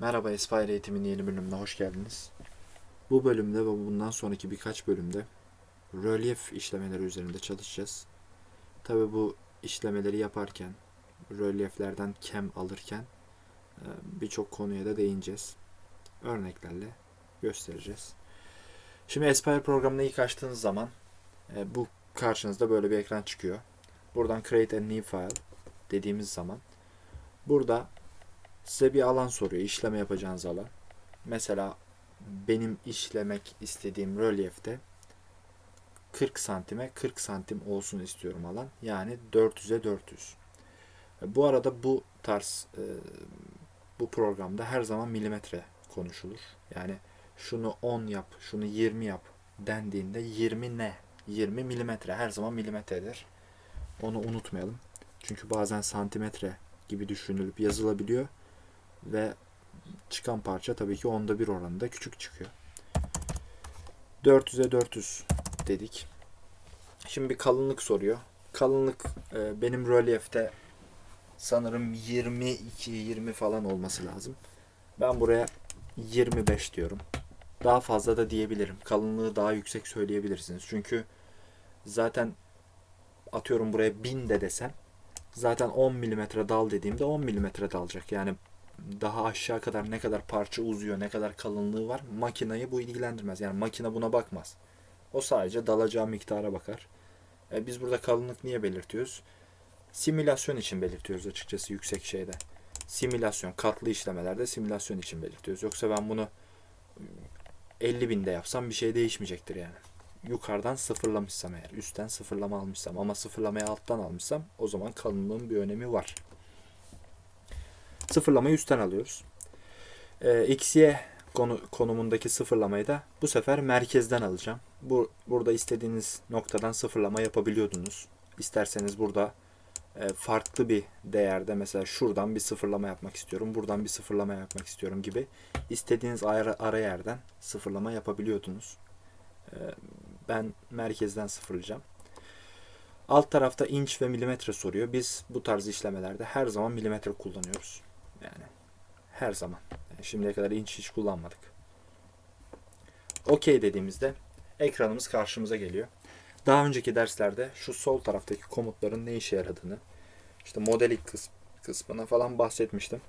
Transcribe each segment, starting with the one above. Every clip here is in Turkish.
Merhaba Aspire eğitimin yeni bölümüne hoş geldiniz. Bu bölümde ve bundan sonraki birkaç bölümde rölyef işlemeleri üzerinde çalışacağız. Tabi bu işlemeleri yaparken, rölyeflerden kem alırken e, birçok konuya da değineceğiz. Örneklerle göstereceğiz. Şimdi Aspire programını ilk açtığınız zaman e, bu karşınızda böyle bir ekran çıkıyor. Buradan Create a New File dediğimiz zaman burada size bir alan soruyor. işleme yapacağınız alan. Mesela benim işlemek istediğim rölyefte 40 santime 40 santim olsun istiyorum alan. Yani 400'e 400. Bu arada bu tarz e, bu programda her zaman milimetre konuşulur. Yani şunu 10 yap, şunu 20 yap dendiğinde 20 ne? 20 milimetre her zaman milimetredir. Onu unutmayalım. Çünkü bazen santimetre gibi düşünülüp yazılabiliyor ve çıkan parça tabii ki onda bir oranında küçük çıkıyor. 400'e 400 dedik. Şimdi bir kalınlık soruyor. Kalınlık e, benim rölyefte sanırım 22-20 falan olması lazım. Ben buraya 25 diyorum. Daha fazla da diyebilirim. Kalınlığı daha yüksek söyleyebilirsiniz. Çünkü zaten atıyorum buraya 1000 de desem zaten 10 mm dal dediğimde 10 mm dalacak. Yani daha aşağı kadar ne kadar parça uzuyor, ne kadar kalınlığı var makinayı bu ilgilendirmez. Yani makine buna bakmaz. O sadece dalacağı miktara bakar. E, biz burada kalınlık niye belirtiyoruz? Simülasyon için belirtiyoruz açıkçası yüksek şeyde. Simülasyon, katlı işlemelerde simülasyon için belirtiyoruz. Yoksa ben bunu 50 binde yapsam bir şey değişmeyecektir yani. Yukarıdan sıfırlamışsam eğer, üstten sıfırlama almışsam ama sıfırlamayı alttan almışsam o zaman kalınlığın bir önemi var. Sıfırlamayı üstten alıyoruz. E, XY konu, konumundaki sıfırlamayı da bu sefer merkezden alacağım. Bu burada istediğiniz noktadan sıfırlama yapabiliyordunuz. İsterseniz burada e, farklı bir değerde mesela şuradan bir sıfırlama yapmak istiyorum, buradan bir sıfırlama yapmak istiyorum gibi istediğiniz ara, ara yerden sıfırlama yapabiliyordunuz. E, ben merkezden sıfırlayacağım. Alt tarafta inç ve milimetre soruyor. Biz bu tarz işlemelerde her zaman milimetre kullanıyoruz. Her zaman. Yani şimdiye kadar inç hiç kullanmadık. OK dediğimizde ekranımız karşımıza geliyor. Daha önceki derslerde şu sol taraftaki komutların ne işe yaradığını, işte modelik kısm, kısmına falan bahsetmiştim.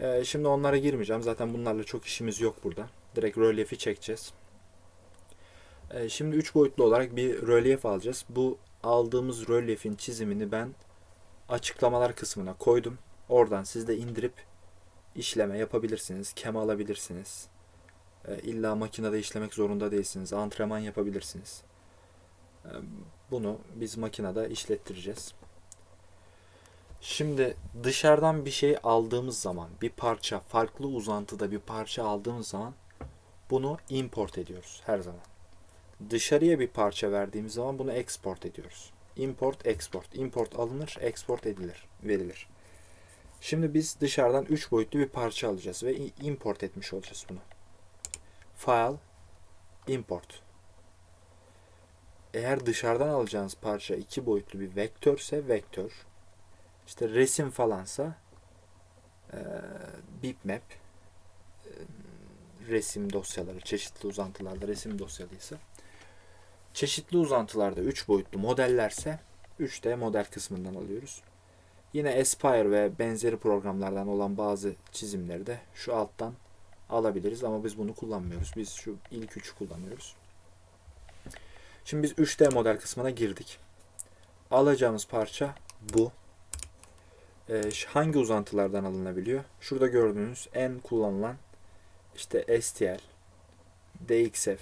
Ee, şimdi onlara girmeyeceğim. Zaten bunlarla çok işimiz yok burada. Direkt rölyefi çekeceğiz. Ee, şimdi 3 boyutlu olarak bir rölyef alacağız. Bu aldığımız rölyefin çizimini ben açıklamalar kısmına koydum. Oradan siz de indirip işleme yapabilirsiniz. Kem alabilirsiniz. E, illa makinede işlemek zorunda değilsiniz. Antrenman yapabilirsiniz. E, bunu biz makinede işlettireceğiz. Şimdi dışarıdan bir şey aldığımız zaman, bir parça, farklı uzantıda bir parça aldığımız zaman bunu import ediyoruz her zaman. Dışarıya bir parça verdiğimiz zaman bunu export ediyoruz. Import, export. Import alınır, export edilir, verilir. Şimdi biz dışarıdan 3 boyutlu bir parça alacağız ve import etmiş olacağız bunu. File, import. Eğer dışarıdan alacağınız parça 2 boyutlu bir vektörse vektör. İşte resim falansa bitmap resim dosyaları, çeşitli uzantılarda resim dosyalıysa çeşitli uzantılarda 3 boyutlu modellerse 3D model kısmından alıyoruz. Yine Aspire ve benzeri programlardan olan bazı çizimleri de şu alttan alabiliriz ama biz bunu kullanmıyoruz. Biz şu ilk üçü kullanıyoruz. Şimdi biz 3D model kısmına girdik. Alacağımız parça bu. Ee, hangi uzantılardan alınabiliyor? Şurada gördüğünüz en kullanılan işte STL, DXF,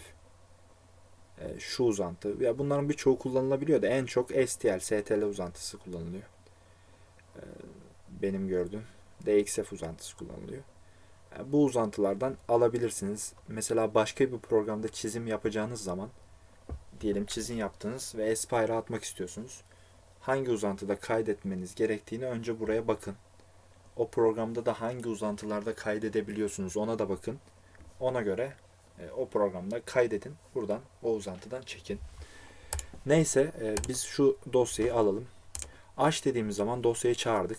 e, şu uzantı. Ya bunların birçoğu kullanılabiliyor da en çok STL, STL uzantısı kullanılıyor. Benim gördüğüm DXF uzantısı kullanılıyor. Yani bu uzantılardan alabilirsiniz. Mesela başka bir programda çizim yapacağınız zaman diyelim çizim yaptınız ve Aspire'a atmak istiyorsunuz. Hangi uzantıda kaydetmeniz gerektiğini önce buraya bakın. O programda da hangi uzantılarda kaydedebiliyorsunuz ona da bakın. Ona göre e, o programda kaydedin. Buradan o uzantıdan çekin. Neyse e, biz şu dosyayı alalım. Aç dediğimiz zaman dosyayı çağırdık.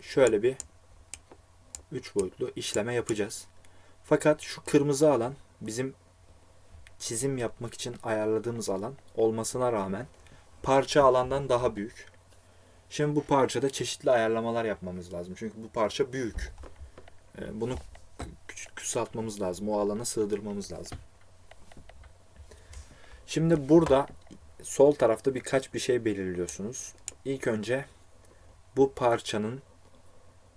Şöyle bir 3 boyutlu işleme yapacağız. Fakat şu kırmızı alan bizim çizim yapmak için ayarladığımız alan olmasına rağmen parça alandan daha büyük. Şimdi bu parçada çeşitli ayarlamalar yapmamız lazım. Çünkü bu parça büyük. Ee, Bunu küçük lazım. O alana sığdırmamız lazım. Şimdi burada sol tarafta birkaç bir şey belirliyorsunuz. İlk önce bu parçanın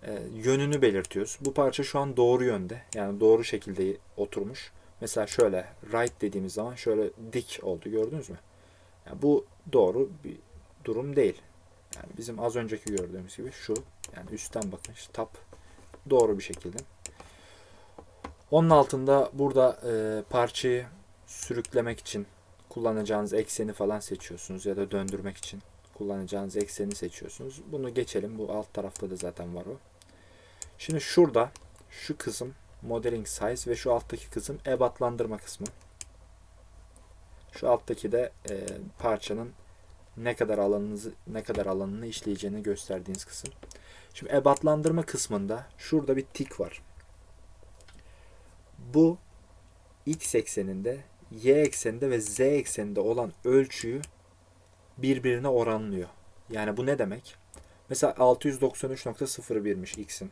e, yönünü belirtiyoruz. Bu parça şu an doğru yönde. Yani doğru şekilde oturmuş. Mesela şöyle right dediğimiz zaman şöyle dik oldu. Gördünüz mü? Yani bu doğru bir durum değil. Yani bizim az önceki gördüğümüz gibi şu. Yani üstten bakın. işte Tap doğru bir şekilde. Onun altında burada e, parçayı sürüklemek için kullanacağınız ekseni falan seçiyorsunuz ya da döndürmek için kullanacağınız ekseni seçiyorsunuz. Bunu geçelim. Bu alt tarafta da zaten var o. Şimdi şurada şu kısım modeling size ve şu alttaki kısım ebatlandırma kısmı. Şu alttaki de e, parçanın ne kadar alanınızı ne kadar alanını işleyeceğini gösterdiğiniz kısım. Şimdi ebatlandırma kısmında şurada bir tik var. Bu x ekseninde, y ekseninde ve z ekseninde olan ölçüyü birbirine oranlıyor. Yani bu ne demek? Mesela 693.01'miş x'in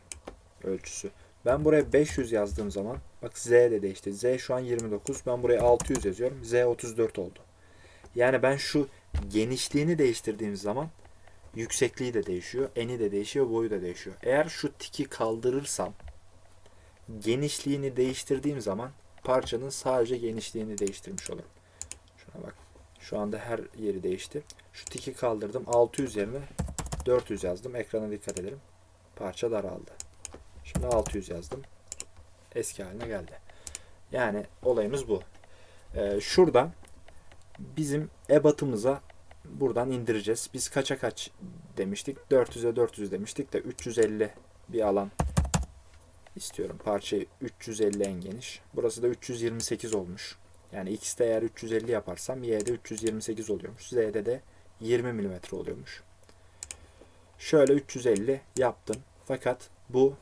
ölçüsü. Ben buraya 500 yazdığım zaman bak z de değişti. z şu an 29. Ben buraya 600 yazıyorum. z 34 oldu. Yani ben şu genişliğini değiştirdiğim zaman yüksekliği de değişiyor. Eni de değişiyor. Boyu da değişiyor. Eğer şu tiki kaldırırsam genişliğini değiştirdiğim zaman parçanın sadece genişliğini değiştirmiş olurum. Şuna bak. Şu anda her yeri değişti. Şu tiki kaldırdım. 600 yerine 400 yazdım. Ekrana dikkat edelim. Parça daraldı. Şimdi 600 yazdım. Eski haline geldi. Yani olayımız bu. Ee, şurada bizim ebatımıza buradan indireceğiz. Biz kaça kaç demiştik? 400'e 400 demiştik de 350 bir alan istiyorum. Parçayı 350 en geniş. Burası da 328 olmuş. Yani x'te eğer 350 yaparsam y'de 328 oluyormuş. z'de de 20 mm oluyormuş. Şöyle 350 yaptım. Fakat bu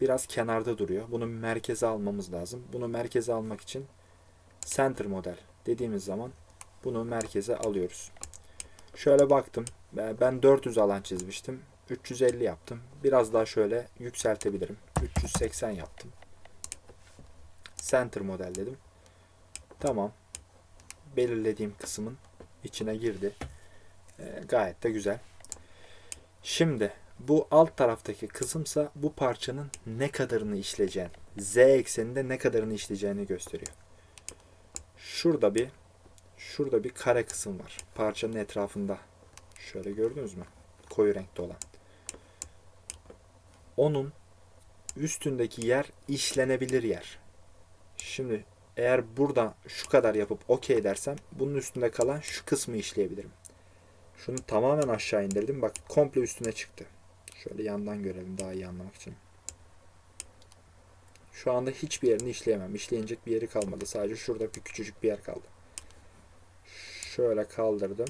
biraz kenarda duruyor. Bunu merkeze almamız lazım. Bunu merkeze almak için center model dediğimiz zaman bunu merkeze alıyoruz. Şöyle baktım. Ben 400 alan çizmiştim. 350 yaptım. Biraz daha şöyle yükseltebilirim. 380 yaptım. Center model dedim. Tamam. Belirlediğim kısmın içine girdi. E, gayet de güzel. Şimdi bu alt taraftaki kısımsa bu parçanın ne kadarını işleyeceğini, z ekseninde ne kadarını işleyeceğini gösteriyor. Şurada bir şurada bir kare kısım var. Parçanın etrafında. Şöyle gördünüz mü? Koyu renkte olan. Onun üstündeki yer işlenebilir yer. Şimdi eğer burada şu kadar yapıp okey dersem bunun üstünde kalan şu kısmı işleyebilirim. Şunu tamamen aşağı indirdim. Bak komple üstüne çıktı. Şöyle yandan görelim daha iyi anlamak için. Şu anda hiçbir yerini işleyemem. İşleyecek bir yeri kalmadı. Sadece şurada bir küçücük bir yer kaldı. Şöyle kaldırdım.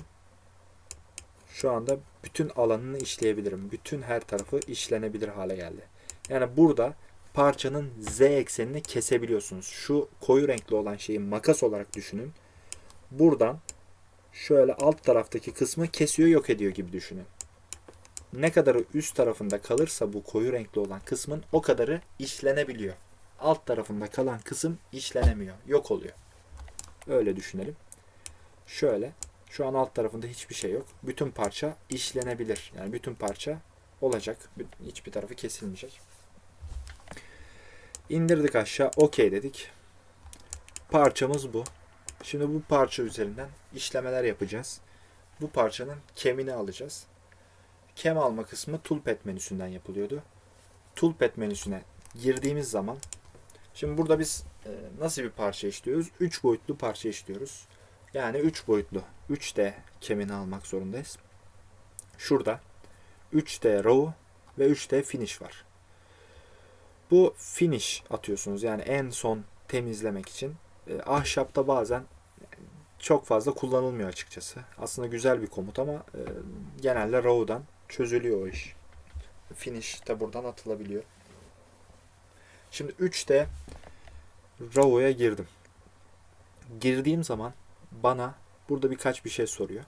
Şu anda bütün alanını işleyebilirim. Bütün her tarafı işlenebilir hale geldi. Yani burada parçanın z eksenini kesebiliyorsunuz. Şu koyu renkli olan şeyi makas olarak düşünün. Buradan şöyle alt taraftaki kısmı kesiyor yok ediyor gibi düşünün. Ne kadarı üst tarafında kalırsa bu koyu renkli olan kısmın o kadarı işlenebiliyor. Alt tarafında kalan kısım işlenemiyor. Yok oluyor. Öyle düşünelim. Şöyle. Şu an alt tarafında hiçbir şey yok. Bütün parça işlenebilir. Yani bütün parça olacak. Hiçbir tarafı kesilmeyecek. İndirdik aşağı. Okey dedik. Parçamız bu. Şimdi bu parça üzerinden işlemeler yapacağız. Bu parçanın kemini alacağız. Kem alma kısmı Toolpad menüsünden yapılıyordu. Toolpad menüsüne girdiğimiz zaman şimdi burada biz e, nasıl bir parça işliyoruz? 3 boyutlu parça işliyoruz. Yani 3 boyutlu. 3D kemini almak zorundayız. Şurada 3D Raw ve 3D Finish var. Bu finish atıyorsunuz. Yani en son temizlemek için. E, ahşapta bazen çok fazla kullanılmıyor açıkçası. Aslında güzel bir komut ama e, genelde raw'dan çözülüyor o iş. Finish de buradan atılabiliyor. Şimdi 3'te RAW'ya girdim. Girdiğim zaman bana burada birkaç bir şey soruyor.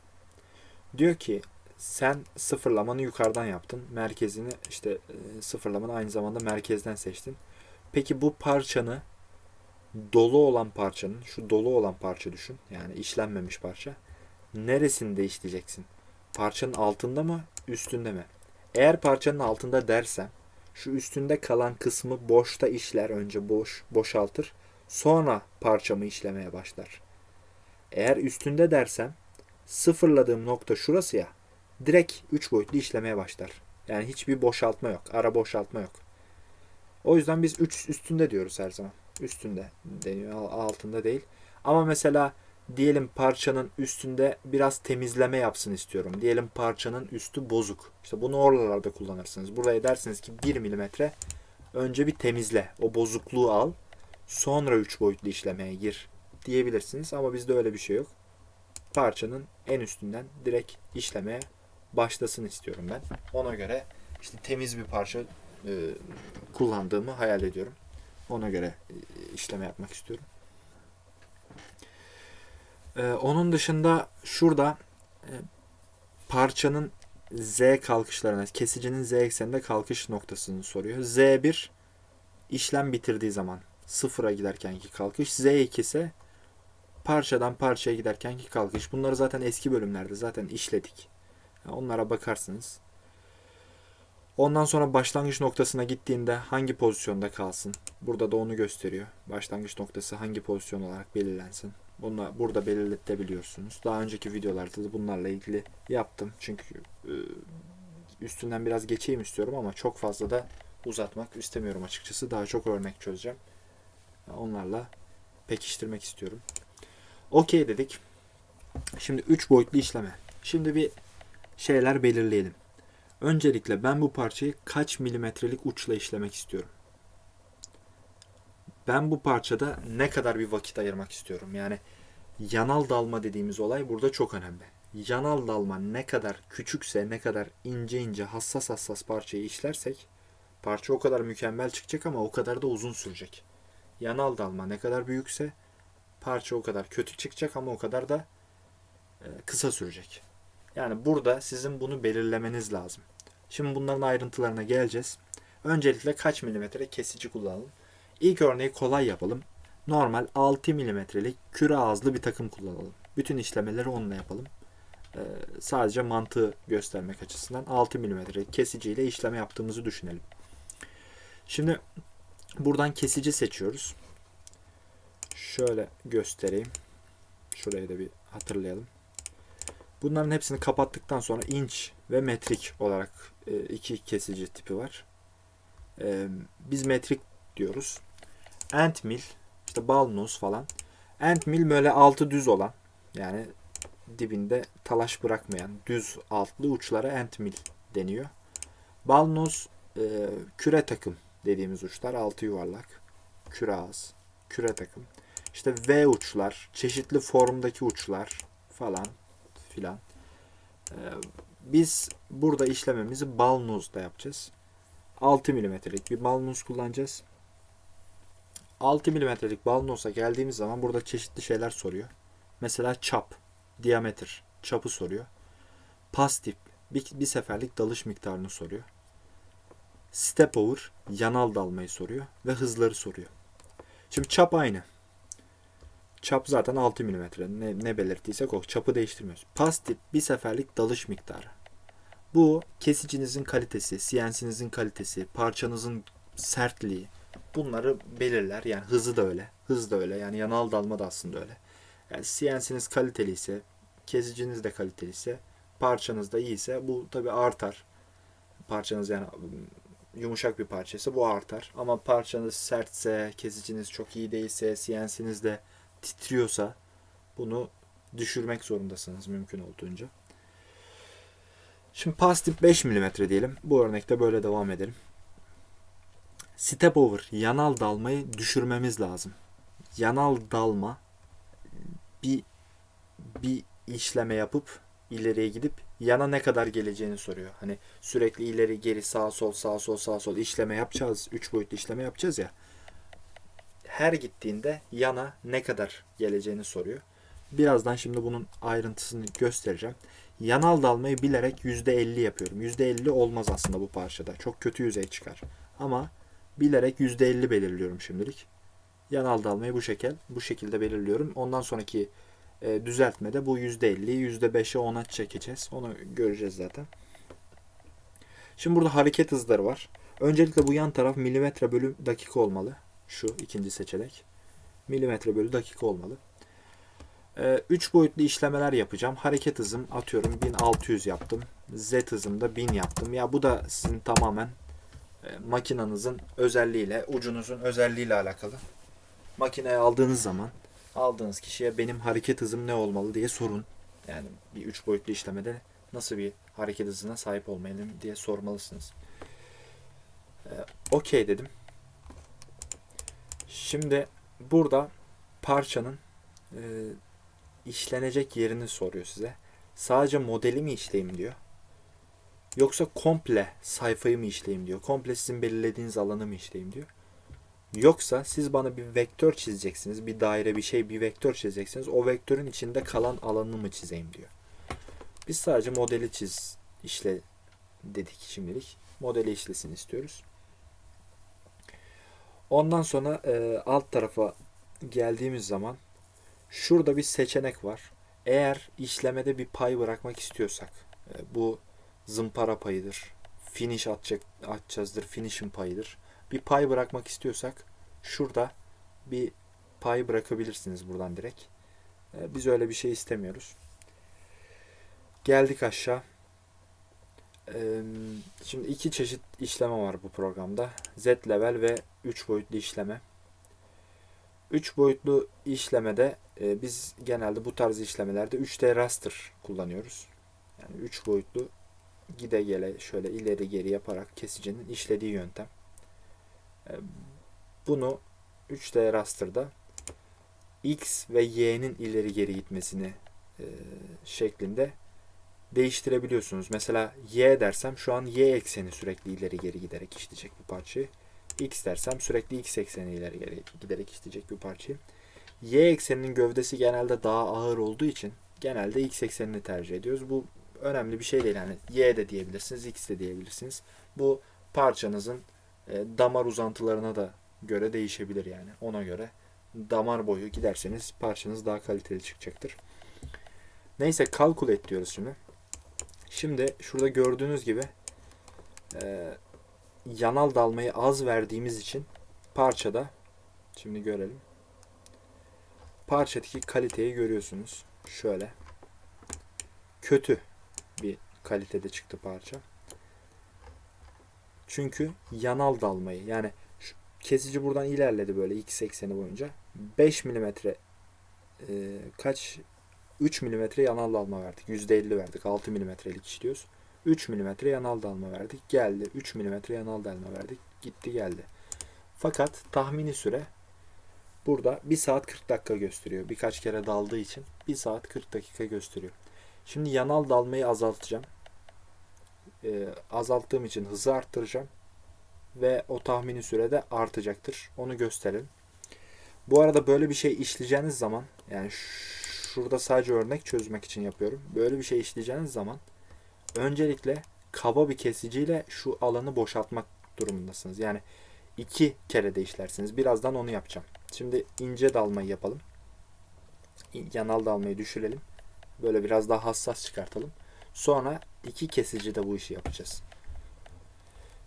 Diyor ki sen sıfırlamanı yukarıdan yaptın. Merkezini işte e, sıfırlamanı aynı zamanda merkezden seçtin. Peki bu parçanı dolu olan parçanın, şu dolu olan parça düşün. Yani işlenmemiş parça. Neresinde işleyeceksin? Parçanın altında mı, üstünde mi? Eğer parçanın altında dersen, şu üstünde kalan kısmı boşta işler. Önce boş, boşaltır. Sonra parçamı işlemeye başlar. Eğer üstünde dersem, sıfırladığım nokta şurası ya. Direkt 3 boyutlu işlemeye başlar. Yani hiçbir boşaltma yok. Ara boşaltma yok. O yüzden biz 3 üstünde diyoruz her zaman. Üstünde deniyor. Altında değil. Ama mesela diyelim parçanın üstünde biraz temizleme yapsın istiyorum. Diyelim parçanın üstü bozuk. İşte bunu oralarda kullanırsınız. Buraya dersiniz ki 1 milimetre önce bir temizle. O bozukluğu al. Sonra 3 boyutlu işlemeye gir diyebilirsiniz. Ama bizde öyle bir şey yok. Parçanın en üstünden direkt işlemeye başlasın istiyorum ben. Ona göre işte temiz bir parça e, kullandığımı hayal ediyorum. Ona göre e, işleme yapmak istiyorum. E, onun dışında şurada e, parçanın Z kalkışlarına, kesicinin Z ekseninde kalkış noktasını soruyor. Z1 işlem bitirdiği zaman sıfıra giderkenki kalkış. Z2 ise parçadan parçaya giderkenki kalkış. Bunları zaten eski bölümlerde zaten işledik. Onlara bakarsınız. Ondan sonra başlangıç noktasına gittiğinde hangi pozisyonda kalsın? Burada da onu gösteriyor. Başlangıç noktası hangi pozisyon olarak belirlensin? Bunu burada belirletebiliyorsunuz. Daha önceki videolarda da bunlarla ilgili yaptım. Çünkü e, üstünden biraz geçeyim istiyorum ama çok fazla da uzatmak istemiyorum açıkçası. Daha çok örnek çözeceğim. Onlarla pekiştirmek istiyorum. Okey dedik. Şimdi 3 boyutlu işleme. Şimdi bir şeyler belirleyelim. Öncelikle ben bu parçayı kaç milimetrelik uçla işlemek istiyorum? Ben bu parçada ne kadar bir vakit ayırmak istiyorum? Yani yanal dalma dediğimiz olay burada çok önemli. Yanal dalma ne kadar küçükse, ne kadar ince ince, hassas hassas parçayı işlersek parça o kadar mükemmel çıkacak ama o kadar da uzun sürecek. Yanal dalma ne kadar büyükse parça o kadar kötü çıkacak ama o kadar da kısa sürecek. Yani burada sizin bunu belirlemeniz lazım. Şimdi bunların ayrıntılarına geleceğiz. Öncelikle kaç milimetre kesici kullanalım. İlk örneği kolay yapalım. Normal 6 milimetrelik küre ağızlı bir takım kullanalım. Bütün işlemeleri onunla yapalım. Ee, sadece mantığı göstermek açısından 6 milimetre kesiciyle işleme yaptığımızı düşünelim. Şimdi buradan kesici seçiyoruz. Şöyle göstereyim. Şurayı da bir hatırlayalım. Bunların hepsini kapattıktan sonra inç ve metrik olarak e, iki kesici tipi var. E, biz metrik diyoruz. Ant mil, işte balnos falan. Ant mil böyle altı düz olan yani dibinde talaş bırakmayan düz altlı uçlara ant mil deniyor. Balnos e, küre takım dediğimiz uçlar altı yuvarlak. Küre ağız, küre takım. İşte V uçlar, çeşitli formdaki uçlar falan filan. Ee, biz burada işlememizi balnozda yapacağız. 6 milimetrelik bir balnoz kullanacağız. 6 milimetrelik balnoza geldiğimiz zaman burada çeşitli şeyler soruyor. Mesela çap, diametre, çapı soruyor. Pas tip, bir, bir seferlik dalış miktarını soruyor. Step over, yanal dalmayı soruyor ve hızları soruyor. Şimdi çap aynı. Çap zaten 6 mm. Ne, ne belirttiysek o. Çapı değiştirmiyoruz. Pas tip bir seferlik dalış miktarı. Bu kesicinizin kalitesi, CNC'nizin kalitesi, parçanızın sertliği bunları belirler. Yani hızı da öyle. Hız da öyle. Yani yanal dalma da aslında öyle. Yani CNC'niz kaliteli ise, kesiciniz de kaliteli ise, parçanız da iyi ise bu tabi artar. Parçanız yani yumuşak bir parçaysa bu artar. Ama parçanız sertse, kesiciniz çok iyi değilse, CNC'niz de titriyorsa bunu düşürmek zorundasınız mümkün olduğunca. Şimdi pastif 5 mm diyelim. Bu örnekte böyle devam edelim. Step over, yanal dalmayı düşürmemiz lazım. Yanal dalma bir bir işleme yapıp ileriye gidip yana ne kadar geleceğini soruyor. Hani sürekli ileri geri sağ sol sağ sol sağ sol işleme yapacağız. 3 boyutlu işleme yapacağız ya. Her gittiğinde yana ne kadar geleceğini soruyor. Birazdan şimdi bunun ayrıntısını göstereceğim. Yanal dalmayı bilerek %50 yapıyorum. %50 olmaz aslında bu parçada. Çok kötü yüzey çıkar. Ama bilerek %50 belirliyorum şimdilik. Yanal dalmayı bu şekil bu şekilde belirliyorum. Ondan sonraki e, düzeltmede bu %50'yi %5'e 10'a çekeceğiz. Onu göreceğiz zaten. Şimdi burada hareket hızları var. Öncelikle bu yan taraf milimetre bölü dakika olmalı. Şu ikinci seçenek. Milimetre bölü dakika olmalı. 3 e, boyutlu işlemeler yapacağım. Hareket hızım atıyorum 1600 yaptım. Z hızım da 1000 yaptım. Ya bu da sizin tamamen e, makinanızın özelliğiyle, ucunuzun özelliğiyle alakalı. Makineye aldığınız zaman aldığınız kişiye benim hareket hızım ne olmalı diye sorun. Yani bir üç boyutlu işlemede nasıl bir hareket hızına sahip olmalıyım diye sormalısınız. Ee, Okey dedim. Şimdi burada parçanın e, işlenecek yerini soruyor size. Sadece modeli mi işleyeyim diyor. Yoksa komple sayfayı mı işleyeyim diyor. Komple sizin belirlediğiniz alanı mı işleyeyim diyor. Yoksa siz bana bir vektör çizeceksiniz. Bir daire bir şey bir vektör çizeceksiniz. O vektörün içinde kalan alanını mı çizeyim diyor. Biz sadece modeli çiz işle dedik şimdilik. Modeli işlesin istiyoruz. Ondan sonra e, alt tarafa geldiğimiz zaman şurada bir seçenek var. Eğer işlemede bir pay bırakmak istiyorsak e, bu zımpara payıdır. Finish atacak, atacağızdır. Finish'in payıdır bir pay bırakmak istiyorsak şurada bir pay bırakabilirsiniz buradan direkt. Ee, biz öyle bir şey istemiyoruz. Geldik aşağı. Şimdi iki çeşit işleme var bu programda. Z level ve 3 boyutlu işleme. 3 boyutlu işlemede e, biz genelde bu tarz işlemelerde 3D raster kullanıyoruz. Yani 3 boyutlu gide gele şöyle ileri geri yaparak kesicinin işlediği yöntem. Ee, bunu 3D raster'da X ve Y'nin ileri geri gitmesini e, şeklinde değiştirebiliyorsunuz. Mesela Y dersem şu an Y ekseni sürekli ileri geri giderek işleyecek bu parçayı. X dersem sürekli X ekseni ileri geri giderek işleyecek bir parçayı. Y ekseninin gövdesi genelde daha ağır olduğu için genelde X eksenini tercih ediyoruz. Bu önemli bir şey değil. Yani Y de diyebilirsiniz, X de diyebilirsiniz. Bu parçanızın e, damar uzantılarına da göre değişebilir yani. Ona göre damar boyu giderseniz parçanız daha kaliteli çıkacaktır. Neyse calculate diyoruz şimdi. Şimdi şurada gördüğünüz gibi e, yanal dalmayı az verdiğimiz için parçada şimdi görelim. Parçadaki kaliteyi görüyorsunuz. Şöyle. Kötü bir kalitede çıktı parça. Çünkü yanal dalmayı yani şu kesici buradan ilerledi böyle x ekseni boyunca. 5 milimetre e, kaç 3 milimetre yanal dalma verdik. %50 verdik. 6 milimetrelik işliyoruz. 3 milimetre yanal dalma verdik. Geldi. 3 milimetre yanal dalma verdik. Gitti geldi. Fakat tahmini süre burada 1 saat 40 dakika gösteriyor. Birkaç kere daldığı için 1 saat 40 dakika gösteriyor. Şimdi yanal dalmayı azaltacağım e, azalttığım için hızı arttıracağım. Ve o tahmini sürede artacaktır. Onu gösterelim. Bu arada böyle bir şey işleyeceğiniz zaman yani şurada sadece örnek çözmek için yapıyorum. Böyle bir şey işleyeceğiniz zaman öncelikle kaba bir kesiciyle şu alanı boşaltmak durumundasınız. Yani iki kere de işlersiniz. Birazdan onu yapacağım. Şimdi ince dalmayı yapalım. Yanal dalmayı düşürelim. Böyle biraz daha hassas çıkartalım. Sonra iki kesici de bu işi yapacağız.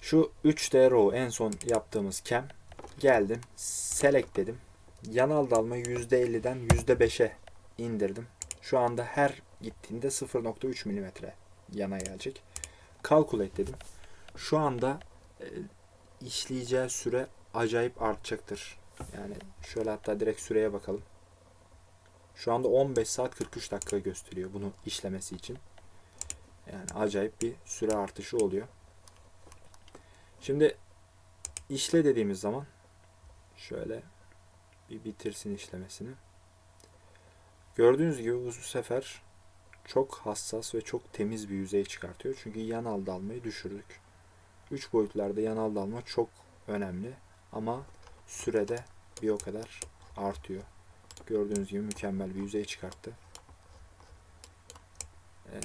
Şu 3D row en son yaptığımız kem geldim. Select dedim. Yanal dalma %50'den %5'e indirdim. Şu anda her gittiğinde 0.3 mm yana gelecek. Calculate dedim. Şu anda e, işleyeceği süre acayip artacaktır. Yani şöyle hatta direkt süreye bakalım. Şu anda 15 saat 43 dakika gösteriyor bunu işlemesi için. Yani acayip bir süre artışı oluyor. Şimdi işle dediğimiz zaman şöyle bir bitirsin işlemesini. Gördüğünüz gibi bu sefer çok hassas ve çok temiz bir yüzey çıkartıyor. Çünkü yanal dalmayı düşürdük. 3 boyutlarda yanal dalma çok önemli ama sürede bir o kadar artıyor. Gördüğünüz gibi mükemmel bir yüzey çıkarttı. Ee,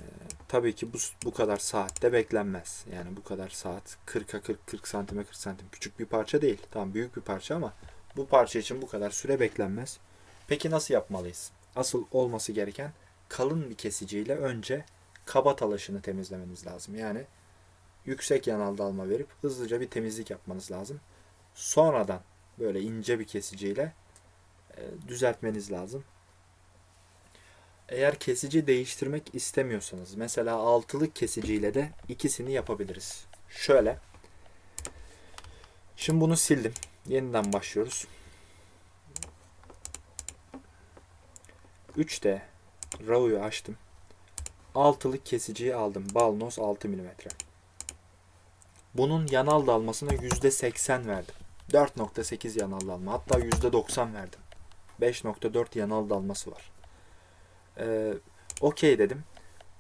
tabii ki bu, bu kadar saatte beklenmez. Yani bu kadar saat 40'a 40, 40 santime 40 santim. Küçük bir parça değil. Tamam büyük bir parça ama bu parça için bu kadar süre beklenmez. Peki nasıl yapmalıyız? Asıl olması gereken kalın bir kesiciyle önce kaba talaşını temizlemeniz lazım. Yani yüksek yanal dalma verip hızlıca bir temizlik yapmanız lazım. Sonradan böyle ince bir kesiciyle e, düzeltmeniz lazım. Eğer kesici değiştirmek istemiyorsanız mesela altılık kesiciyle de ikisini yapabiliriz. Şöyle. Şimdi bunu sildim. Yeniden başlıyoruz. 3D RAW'yu açtım. Altılık kesiciyi aldım. Balnos 6 mm. Bunun yanal dalmasına %80 verdim. 4.8 yanal dalma. Hatta %90 verdim. 5.4 yanal dalması var. Ee, Okey dedim.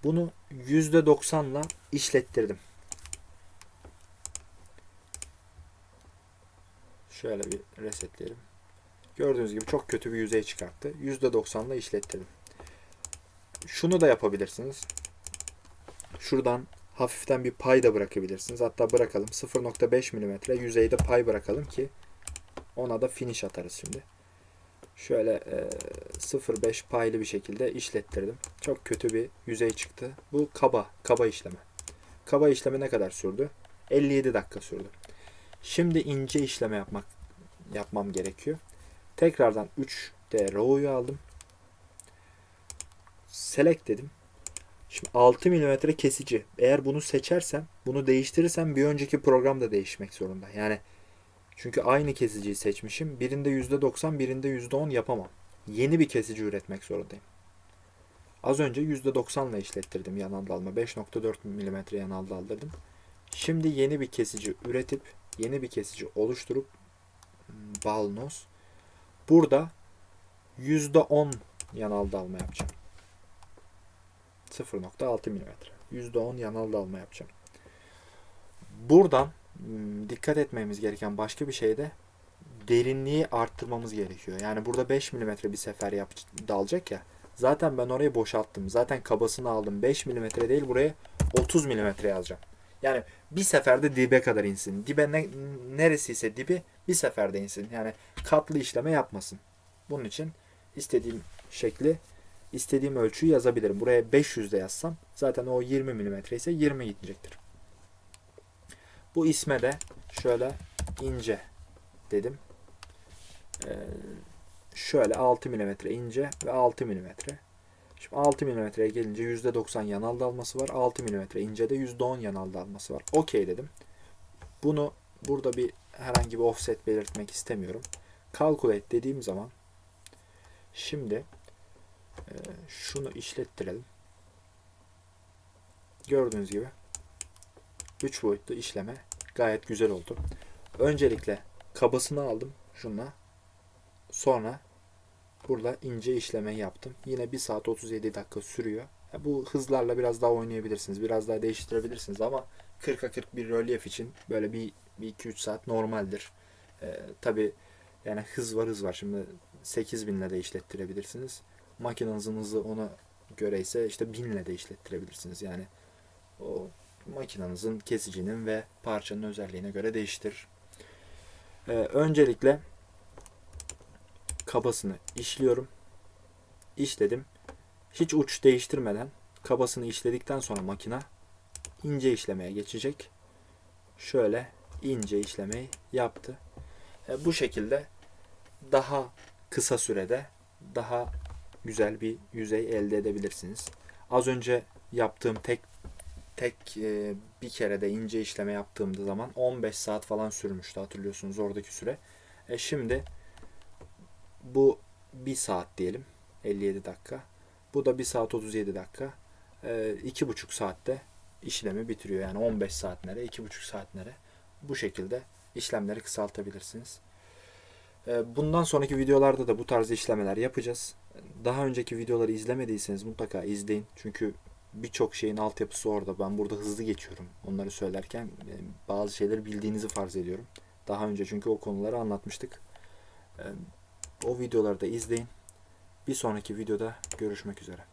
Bunu %90'la işlettirdim. Şöyle bir resetleyelim. Gördüğünüz gibi çok kötü bir yüzey çıkarttı. %90'la işlettirdim. Şunu da yapabilirsiniz. Şuradan hafiften bir pay da bırakabilirsiniz. Hatta bırakalım. 0.5 mm yüzeyde pay bırakalım ki ona da finish atarız şimdi. Şöyle e, 0.5 paylı bir şekilde işlettirdim. Çok kötü bir yüzey çıktı. Bu kaba, kaba işleme. Kaba işleme ne kadar sürdü? 57 dakika sürdü. Şimdi ince işleme yapmak yapmam gerekiyor. Tekrardan 3D RAW'yu aldım. Select dedim. Şimdi 6 mm kesici. Eğer bunu seçersem, bunu değiştirirsem bir önceki program da değişmek zorunda. Yani çünkü aynı kesiciyi seçmişim. Birinde %90, birinde %10 yapamam. Yeni bir kesici üretmek zorundayım. Az önce %90 ile işlettirdim yanal dalma. 5.4 mm yanal daldırdım. Şimdi yeni bir kesici üretip, yeni bir kesici oluşturup hmm, balnos. Burada %10 yanal dalma yapacağım. 0.6 mm. %10 yanal dalma yapacağım. Buradan Hmm, dikkat etmemiz gereken başka bir şey de derinliği arttırmamız gerekiyor. Yani burada 5 mm bir sefer yap, dalacak ya. Zaten ben orayı boşalttım. Zaten kabasını aldım. 5 mm değil buraya 30 mm yazacağım. Yani bir seferde dibe kadar insin. Dibe ne, neresiyse dibi bir seferde insin. Yani katlı işleme yapmasın. Bunun için istediğim şekli, istediğim ölçüyü yazabilirim. Buraya 500 de yazsam zaten o 20 mm ise 20 gidecektir. Bu isme de şöyle ince dedim. Ee, şöyle 6 mm ince ve 6 mm. Şimdi 6 mm'ye gelince %90 yanal dalması var. 6 mm ince de %10 yanal dalması var. Okey dedim. Bunu burada bir herhangi bir offset belirtmek istemiyorum. Calculate dediğim zaman şimdi e, şunu işlettirelim. Gördüğünüz gibi 3 boyutlu işleme gayet güzel oldu. Öncelikle kabasını aldım şunla. Sonra burada ince işleme yaptım. Yine 1 saat 37 dakika sürüyor. Bu hızlarla biraz daha oynayabilirsiniz. Biraz daha değiştirebilirsiniz ama 40'a 40 bir rölyef için böyle bir, bir 2-3 saat normaldir. Ee, Tabi yani hız var hız var. Şimdi 8000 ile de işlettirebilirsiniz. Makinenizin hızı ona göre ise işte 1000 ile de işlettirebilirsiniz. Yani o makinenizin kesicinin ve parçanın özelliğine göre değiştirir. Ee, öncelikle kabasını işliyorum. İşledim. Hiç uç değiştirmeden kabasını işledikten sonra makina ince işlemeye geçecek. Şöyle ince işlemeyi yaptı. E, bu şekilde daha kısa sürede daha güzel bir yüzey elde edebilirsiniz. Az önce yaptığım tek tek e, bir kere de ince işleme yaptığımda zaman 15 saat falan sürmüştü hatırlıyorsunuz oradaki süre. E şimdi bu 1 saat diyelim 57 dakika. Bu da 1 saat 37 dakika. E, 2,5 saatte işlemi bitiriyor. Yani 15 saat nere, 2,5 saat nere. Bu şekilde işlemleri kısaltabilirsiniz. Ee, Bundan sonraki videolarda da bu tarz işlemeler yapacağız. Daha önceki videoları izlemediyseniz mutlaka izleyin. Çünkü birçok şeyin altyapısı orada. Ben burada hızlı geçiyorum onları söylerken. e, Bazı şeyleri bildiğinizi farz ediyorum. Daha önce çünkü o konuları anlatmıştık. Ee, O videoları da izleyin. Bir sonraki videoda görüşmek üzere.